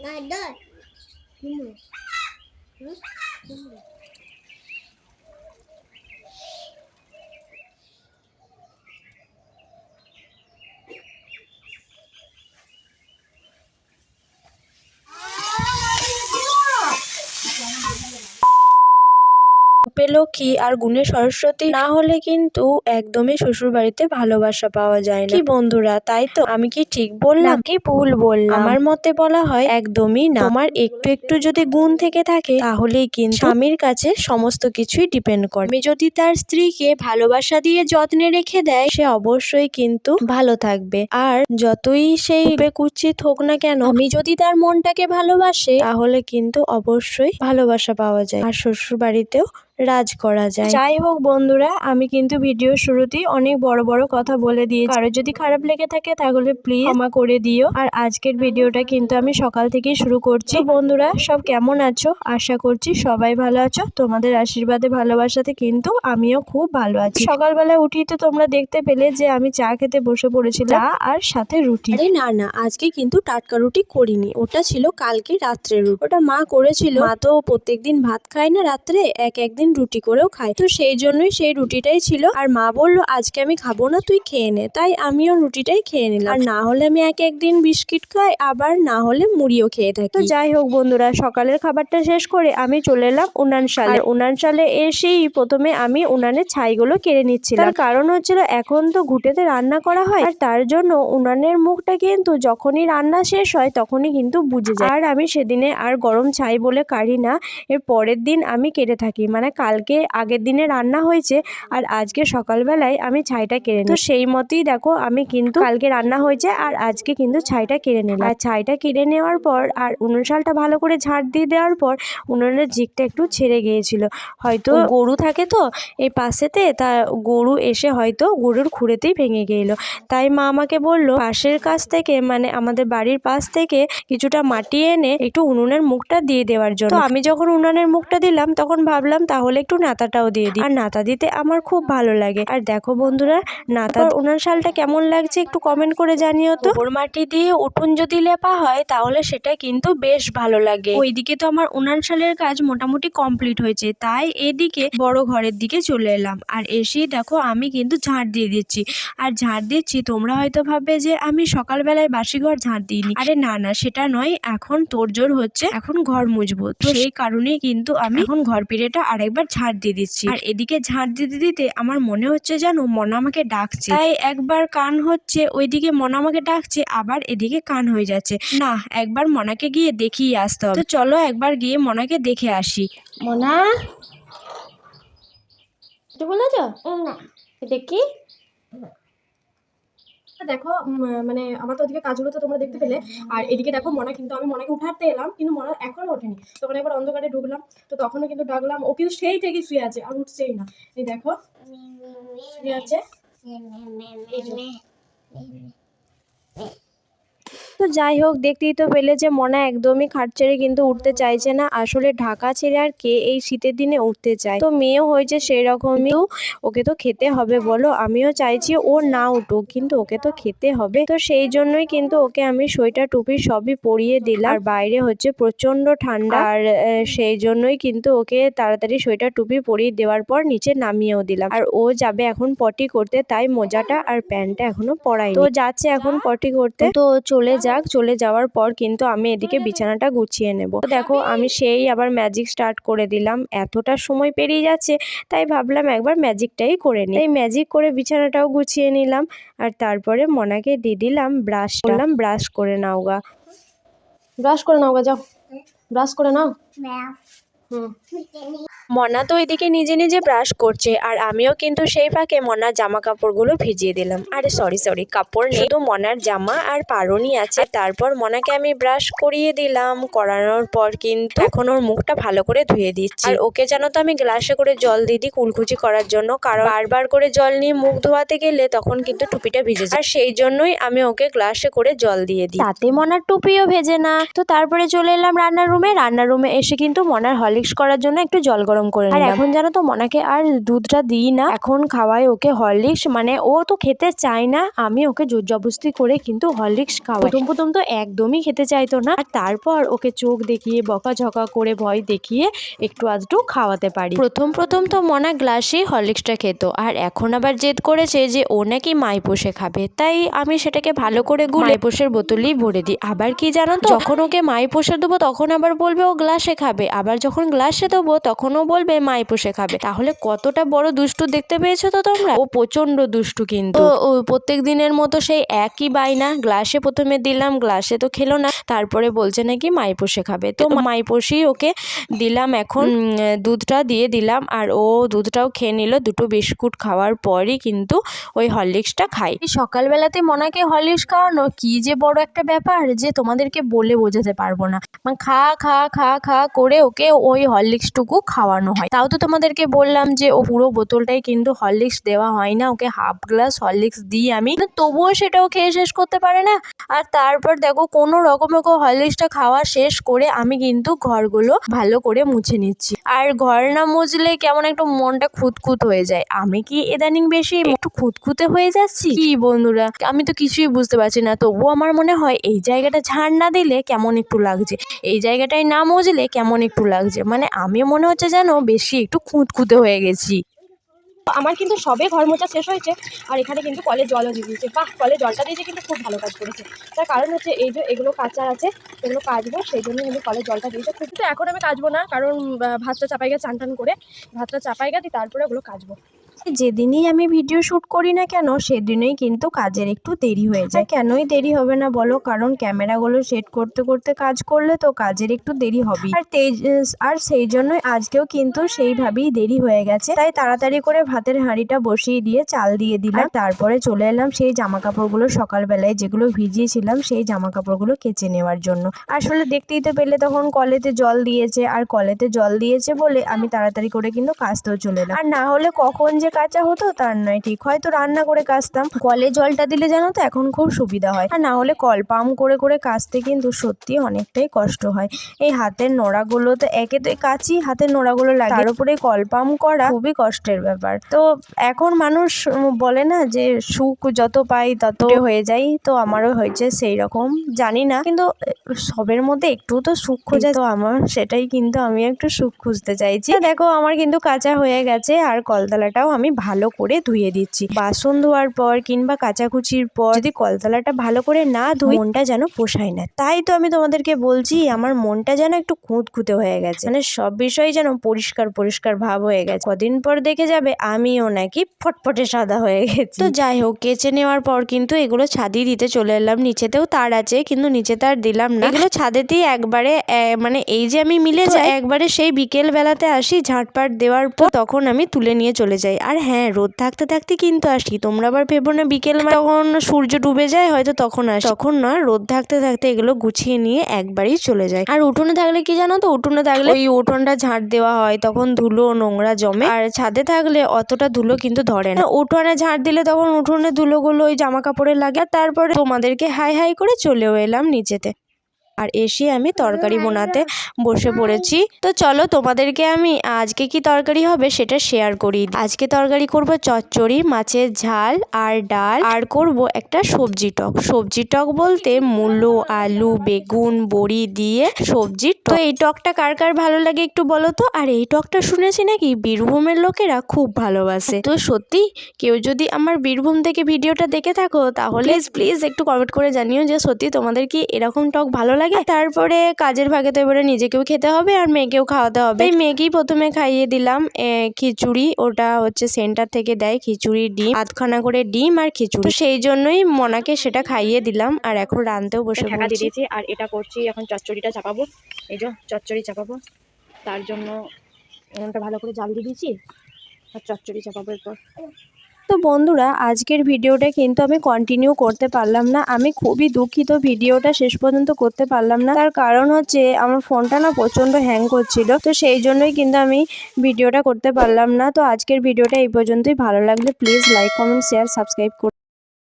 Nada. Cuma. Hah? Lakshmi আর গুণে সরস্বতী? না হলে কিন্তু একদমই শ্বশুর বাড়িতে ভালোবাসা পাওয়া যায় না। কি বন্ধুরা তাই তো? আমি কি ঠিক বললাম? কি ভুল বললাম? আমার মতে বলা হয় একদমই না। আমার একটু একটু যদি গুণ থেকে থাকে তাহলেই কিন্তু স্বামীর কাছে সমস্ত কিছুই ডিপেন্ড করে। আমি যদি তার স্ত্রীকে ভালোবাসা দিয়ে যত্নে রেখে দেয় সে অবশ্যই কিন্তু ভালো থাকবে। আর যতই সেই কুৎসিত হোক না কেন আমি যদি তার মনটাকে ভালোবাসে তাহলে কিন্তু অবশ্যই ভালোবাসা পাওয়া যায়। আর শ্বশুর বাড়িতেও রাজ করা যায়। যাই হোক বন্ধুরা আমি কিন্তু ভিডিও শুরুতেই অনেক বড় বড় কথা বলে দিয়েছি। কারও যদি খারাপ লেগে থাকে তাহলে প্লিজ ক্ষমা করে দিও। আর আজকের ভিডিওটা কিন্তু আমি সকাল থেকেই শুরু করছি। বন্ধুরা সব কেমন আছো? আশা করছি সবাই ভালো আছো। তোমাদের আশীর্বাদে ভালোবাসাতে কিন্তু আমিও খুব ভালো আছি। সকালবেলা উঠি তো তোমরা দেখতে পেলে যে আমি চা খেতে বসে পড়েছিলাম। চা আর সাথে রুটি। আরে না না আজকে কিন্তু টাটকা রুটি করিনি। ওটা ছিল কালকে রাত্রের রুটি। ওটা মা করেছিল। মা তো প্রত্যেকদিন ভাত খায় না রাত্রে এক একদিন রুটি করেও খায় তো সেই জন্যই সেই রুটিটাই ছিল। আর মা বলল আজকে আমি খাব না তুই খেয়ে নে। তাই আমিও রুটিটাই খেয়ে নিলাম। আর না হলে আমি এক একদিন বিস্কিট খাই আবার না হলে মুড়িও খেয়ে থাকি। তো যাই হোক বন্ধুরা সকালের খাবারটা শেষ করে আমি চলে এলাম উনান শালে। উনান শালে এসেই প্রথমে আমি উনানের ছাইগুলো কেড়ে নিচ্ছিলাম। তার কারণ হচ্ছিল এখন তো ঘুটেতে রান্না করা হয়। আর তার জন্য উনানের মুখটা কিন্তু যখনই রান্না শেষ হয় তখনই কিন্তু বুঝে যায়। আর আমি সেদিনে আর গরম ছাই বলে কাড়ি না এর পরের দিন আমি কেটে থাকি। মানে কালকে আগের দিনে রান্না হয়েছে আর আজকে সকালবেলায় আমি ছাইটা কেড়ে নিই তো সেই মতেই দেখো আমি কিন্তু কালকে রান্না হয়েছে আর আজকে কিন্তু ছাইটা কেড়ে নিলাম। আর ছাইটা কেড়ে নেওয়ার পর আর উনুন শালটা ভালো করে ঝাড় দিয়ে দেওয়ার পর উনুনের জিকটা একটু ছেড়ে গিয়েছিল। হয়তো গরু থাকে তো এই পাশেতে তা গরু এসে হয়তো গরুর খুঁড়েতেই ভেঙে গেলো। তাই মা আমাকে বলল পাশের কাছ থেকে মানে আমাদের বাড়ির পাশ থেকে কিছুটা মাটি এনে একটু উনুনের মুখটা দিয়ে দেওয়ার জন্য। আমি যখন উনুনের মুখটা দিলাম তখন ভাবলাম তাহলে একটু নাতাটাও দিয়ে দিই। আর নাতা দিতে আমার খুব ভালো লাগে। আর দেখো বন্ধুরা নাতা উনান শালটা কেমন লাগছে একটু কমেন্ট করে জানিও তো। ওপর মাটি দিয়ে উঠোন যদি লেপা হয় তাহলে সেটা কিন্তু বেশ ভালো লাগে। ওইদিকে তো আমার উনান শালের কাজ মোটামুটি কমপ্লিট হয়েছে। তাই এদিকে বড় ঘরের দিকে চলে এলাম। আর এসেই দেখো আমি কিন্তু ঝাড় দিয়ে দিচ্ছি। আর ঝাড় দিচ্ছি তোমরা হয়তো ভাববে যে আমি সকালবেলায় বাসি ঘর ঝাড় দিইনি। আরে না না সেটা নয়। এখন তোড়জোড় হচ্ছে এখন ঘর মুছবো তো সেই কারণেই কিন্তু আমি এখন ঘর পিড়েটা আরেকবার ঝাড় দিয়ে দিচ্ছি। আর এদিকে ঝাড় দিতে দিতে আমার মনে হচ্ছে যেন মনা আমাকে ডাকছে। তাই একবার কান হচ্ছে ওইদিকে মনা আমাকে ডাকছে আবার এদিকে কান হয়ে যাচ্ছে। না একবার মনাকে গিয়ে দেখিয়ে আসতে হবে। তো চলো একবার গিয়ে মনাকে দেখে আসি। মনা? কিছু বলেছ? না দেখি দেখো উম, মানে আমার তো ওদিকে কাজগুলো তো তোমরা দেখতে পেলে। আর এদিকে দেখো মনা কিন্তু আমি মনাকে উঠাতে এলাম কিন্তু মনে এখনও ওঠেনি। তখন একবার অন্ধকারে ঢুকলাম তো তখনও কিন্তু ডাকলাম ও কিন্তু সেই থেকেই শুয়ে আছে আর উঠছেই না। এই দেখো শুয়ে আছে। তো যাই হোক দেখতেই তো পেলে যে মনা একদমই খাট ছেড়ে কিন্তু উঠতে চাইছে না। আসলে ঢাকা ছেড়ে আর কে এই শীতের দিনে উঠতে চায়? তো মেয়েও হয়েছে সেই রকমই ওকে তো খেতে হবে বলো। আমিও চাইছি ও না উঠুক কিন্তু ওকে তো খেতে হবে। তো সেই জন্যই কিন্তু ওকে আমি সোয়েটার টুপি সবই পরিয়ে দিলাম। আর বাইরে হচ্ছে প্রচণ্ড ঠান্ডা। আর সেই জন্যই কিন্তু ওকে তাড়াতাড়ি সোয়েটার টুপি পরিয়ে দেওয়ার পর নিচে নামিয়েও দিলাম। আর ও যাবে এখন পটি করতে তাই মোজাটা আর প্যান্টটা এখনও পরাই তো যাচ্ছে এখন পটি করতে। তো চলে যাক চলে যাওয়ার পর কিন্তু আমি এদিকে বিছানাটা গুছিয়ে নেব। তো দেখো আমি সেই আবার ম্যাজিক স্টার্ট করে দিলাম। এতটা সময় পেরিয়ে যাচ্ছে তাই ভাবলাম একবার ম্যাজিকটাই করে নিই। এই ম্যাজিক করে বিছানাটাও গুছিয়ে নিলাম আর তারপরে মনাকে দিয়ে দিলাম ব্রাশ করলাম ব্রাশ করে নাও গা। ব্রাশ করে নাও গা যাও। ব্রাশ করে নাও। হুম। মনা তো এদিকে নিজে নিজে ব্রাশ করছে, আর আমিও কিন্তু সেই ফাঁকে মনার জামা কাপড়গুলো ভিজিয়ে দিলাম। আরে সরি সরি কাপড় শুধু মনার জামা আর পারনি আছে। তারপর মনাকে আমি ব্রাশ করিয়ে দিলাম, করানোর পর কিন্তু এখন ওর মুখটা ভালো করে ধুয়ে দিচ্ছি। আর ওকে যেন তো আমি গ্লাসে করে জল দিয়ে দিই কুলকুচি করার জন্য, কারণ বারবার করে জল নিয়ে মুখ ধোয়াতে গেলে তখন কিন্তু টুপিটা ভিজে যায়। আর সেই জন্যই আমি ওকে গ্লাসে করে জল দিয়ে দিই। তাতে মনার টুপিও ভেজে না। তো তারপরে চলে এলাম রান্নার রুমে রান্নার রুমে এসে কিন্তু মনার হরলিক্স করার জন্য একটু জল গরম গরম করে আর এখন জানো তো মনাকে আর দুধটা দিই না। এখন খাওয়াই ওকে হরলিক্স। মানে ও তো খেতে চায় না আমি ওকে জোর জবরদস্তি করে কিন্তু হরলিক্স খাওয়াই। প্রথম প্রথম তো একদমই খেতে চাইতো না। আর তারপর ওকে চোখ দেখিয়ে বকাঝকা করে ভয় দেখিয়ে একটু আধটু খাওয়াতে পারি। প্রথম প্রথম তো মনা গ্লাসেই হরলিক্সটা খেত। আর এখন আবার জেদ করেছে যে ও নাকি মাইপোষে খাবে। তাই আমি সেটাকে ভালো করে গুলে পোষের বোতলেই ভরে দিই। আবার কি জানো তো? যখন ওকে মাইপোষে দেবো তখন আবার বলবে ও গ্লাসে খাবে। আবার যখন গ্লাসে দেবো বলবে মাইপোষে খাবে। তাহলে কতটা বড় দুষ্টু দেখতে পেয়েছ তো তোমরা? ও প্রচণ্ড দুষ্টু কিন্তু। ও প্রত্যেক দিনের মতো সেই একই বাইনা গ্লাসে প্রথমে দিলাম গ্লাসে তো খেলো না তারপরে বলছে নাকি মাইপোষে খাবে। তো মাইপোষেই ওকে দিলাম এখন দুধটা দিয়ে দিলাম আর ও দুধটাও খেয়ে নিল দুটো বিস্কুট খাওয়ার পরই কিন্তু ওই হরলিক্সটা খাই সকালবেলাতে মনাকে হরলিক্স খাওয়ানো কি যে বড় একটা ব্যাপার যে তোমাদেরকে বলে বোঝাতে পারব না। খা খা খা খা করে ওকে ওই হরলিক্সটুকু খাওয়ানো। হয়। তাও তো তোমাদেরকে বললাম যে, ও পুরো বোতলটাই কিন্তু হরলিক্স দেওয়া হয় না। ওকে হাফ গ্লাস হরলিক্স দিই আমি। তবুও সেটাও খেয়ে শেষ করতে পারে না। আর তারপর দেখো, কোনো রকম ওকে হরলিক্সটা খাওয়া শেষ করে আমি কিন্তু ঘরগুলো ভালো করে মুছে নিচ্ছি। আর ঘর না মুছলে কেমন একটু মনটা খুঁতখুত হয়ে যায়। আমি কি ইদানিং বেশি একটু খুঁতখুতে হয়ে যাচ্ছি? কি বন্ধুরা? আমি তো কিছুই বুঝতে পারছি না। তবুও আমার মনে হয়, এই জায়গাটা ঝাড় না দিলে কেমন একটু লাগছে? এই জায়গাটায় না মুছলে কেমন একটু লাগছে? মানে আমি মনে হচ্ছে যেন বেশি একটু খুঁতখুতে হয়ে গেছি। আমার কিন্তু সবে ঘর মোচা শেষ হয়েছে আর এখানে কিন্তু কলের জলও দিয়ে দিয়েছে। বাহ কলের জলটা দিয়েছে কিন্তু খুব ভালো কাজ করেছে। তার কারণ হচ্ছে এই যে এগুলো কাঁচা আছে, এগুলো কাচবো সেই জন্য কিন্তু কলের জলটা দিয়েছে। খুব তো এখন আমি কাচবো না, কারণ ভাতটা চাপাই গা চান টান করে, ভাতটা চাপাই গা দিয়ে তারপরে ওগুলো কাচবো যেদিনই আমি ভিডিও শ্যুট করি না কেন, সেদিনই কিন্তু কাজের একটু দেরি হয়ে যায়। কেনই দেরি হবে না বলো? কারণ ক্যামেরাগুলো সেট করতে করতে কাজ করলে তো কাজের একটু দেরি হবে আর আর সেই জন্যই আজকেও কিন্তু সেইভাবেই দেরি হয়ে গেছে। তাই তাড়াতাড়ি করে ভাতের হাঁড়িটা বসিয়ে দিয়ে চাল দিয়ে দিলাম। তারপরে চলে এলাম সেই জামা কাপড়গুলো সকালবেলায় যেগুলো ভিজিয়েছিলাম, সেই জামা কাপড়গুলো কেচে নেওয়ার জন্য। আসলে দেখতেই তো পেলে তখন কলেতে জল দিয়েছে। আর কলেতে জল দিয়েছে বলে আমি তাড়াতাড়ি করে কিন্তু কাচতেও চলে এলাম। আর না হলে কখন যে কাঁচা হতো, তার নয় ঠিক। হয়তো রান্না করে কাচতাম। কলে জলটা দিলে জানো তো, এখন খুব সুবিধা হয়। আর না হলে কল পাম্প করে করে কাচতে কিন্তু সত্যি অনেকটাই কষ্ট হয়। এই হাতের নোড়াগুলো তো একে তো কাচি, হাতের নোড়াগুলো লাগে। তার উপরে কল পাম্প করা খুবই কষ্টের ব্যাপার। তো এখন মানুষ বলে না যে, সুখ যত পাই তত হয়ে যাই। তো আমারও হয়েছে সেই রকম জানি না। কিন্তু সবের মধ্যে একটু তো সুখ খোঁজা তো আমার, সেটাই কিন্তু আমি একটু সুখ খুঁজতে চাইছি। দেখো, আমার কিন্তু কাঁচা হয়ে গেছে, আর কলতলাটাও আমি ভালো করে ধুয়ে দিচ্ছি। বাসন ধোয়ার পর কিংবা কাচাকুচির পর যদি কলতলাটা ভালো করে না ধুই মনটা যেন পোষায় না। তাই তো আমি তোমাদেরকে বলছি আমার মনটা যেন একটু খুঁতখুঁতে হয়ে গেছে। মানে সব বিষয়ে যেন পরিষ্কার পরিষ্কার ভাব হয়ে গেছে। কদিন পর দেখে যাবে আমিও নাকি ফটফটে সাদা হয়ে গেছে। তো যাই হোক কেচে নেওয়ার পর কিন্তু এগুলো ছাদি দিতে চলে এলাম। নিচেতেও তার আছে কিন্তু নিচে তার দিলাম না। এগুলো ছাদেতেই একবারে মানে এই যে আমি মিলে যাই একবারে সেই বিকেল বেলাতে আসি ঝাঁটপাট দেওয়ার পর তখন আমি তুলে নিয়ে চলে যাই। আর হ্যাঁ রোদ থাকতে থাকতে কিন্তু আসি। তোমরা আবার ভেবো না, বিকেল মানে তখন সূর্য ডুবে যায়, হয়তো তখন আসি। তখন না, রোদ থাকতে থাকতে এগুলো গুছিয়ে নিয়ে একবারই চলে যায়। আর উঠোনে থাকলে কি জানো তো, উঠোনে থাকলে ওই উঠোনটা ঝাঁট দেওয়া হয়, তখন ধুলো, নোংরা জমে। আর ছাদে থাকলে অতটা ধুলো কিন্তু ধরে না। উঠোনে ঝাঁট দিলে তখন উঠোনে ধুলোগুলো ওই জামা কাপড়ে লাগে তারপরে তোমাদেরকে হাই হাই করে চলেও এলাম নিচেতে। আর এসে আমি তরকারি বোনাতে বসে পড়েছি। তো চলো তোমাদেরকে আমি আজকে কি তরকারি হবে সেটা শেয়ার করি। আজকে তরকারি করব চচ্চড়ি মাছের ঝাল আর ডাল। আর করব একটা সবজি টক। সবজি টক বলতে মূলো আলু বেগুন বড়ি দিয়ে সবজির টক। তো এই টকটা কার কার ভালো লাগে একটু বলো তো? আর এই টকটা শুনেছি নাকি বীরভূমের লোকেরা খুব ভালোবাসে। তো সত্যি কেউ যদি আমার বীরভূম থেকে ভিডিওটা দেখে থাকো তাহলে প্লিজ একটু কমেন্ট করে জানিও যে সত্যি তোমাদের কি এরকম টক ভালো লাগে? তারপরে কাজের ভাগে তো এবারে নিজেকেও খেতে হবে আর মেয়েকেও খাওয়াতে হবে। এই মেয়েকেই প্রথমে খাইয়ে দিলাম খিচুড়ি। ওটা হচ্ছে সেন্টার থেকে দেয় খিচুড়ি ডিম আধখানা করে ডিম আর খিচুড়ি। সেই জন্যই মনাকে সেটা খাইয়ে দিলাম আর এখন রানতেও বসে দিয়েছি আর এটা করছি এখন চচ্চড়িটা চাপাবো। এই যে চচ্চড়ি চাপাবো। তার জন্য এমনটা ভালো করে জাল দিয়ে দিয়েছি। আর চচ্চড়ি চাপাবো এরপর। তো বন্ধুরা, আজকের ভিডিওটা কিন্তু আমি কন্টিনিউ করতে পারলাম না। আমি খুবই দুঃখিত ভিডিওটা শেষ পর্যন্ত করতে পারলাম না। তার কারণ হচ্ছে, আমার ফোনটা না প্রচণ্ড হ্যাং করছিল। তো সেই জন্যই কিন্তু আমি ভিডিওটা করতে পারলাম না। তো আজকের ভিডিওটা এই পর্যন্তই। ভালো লাগলে please like comment share subscribe করুন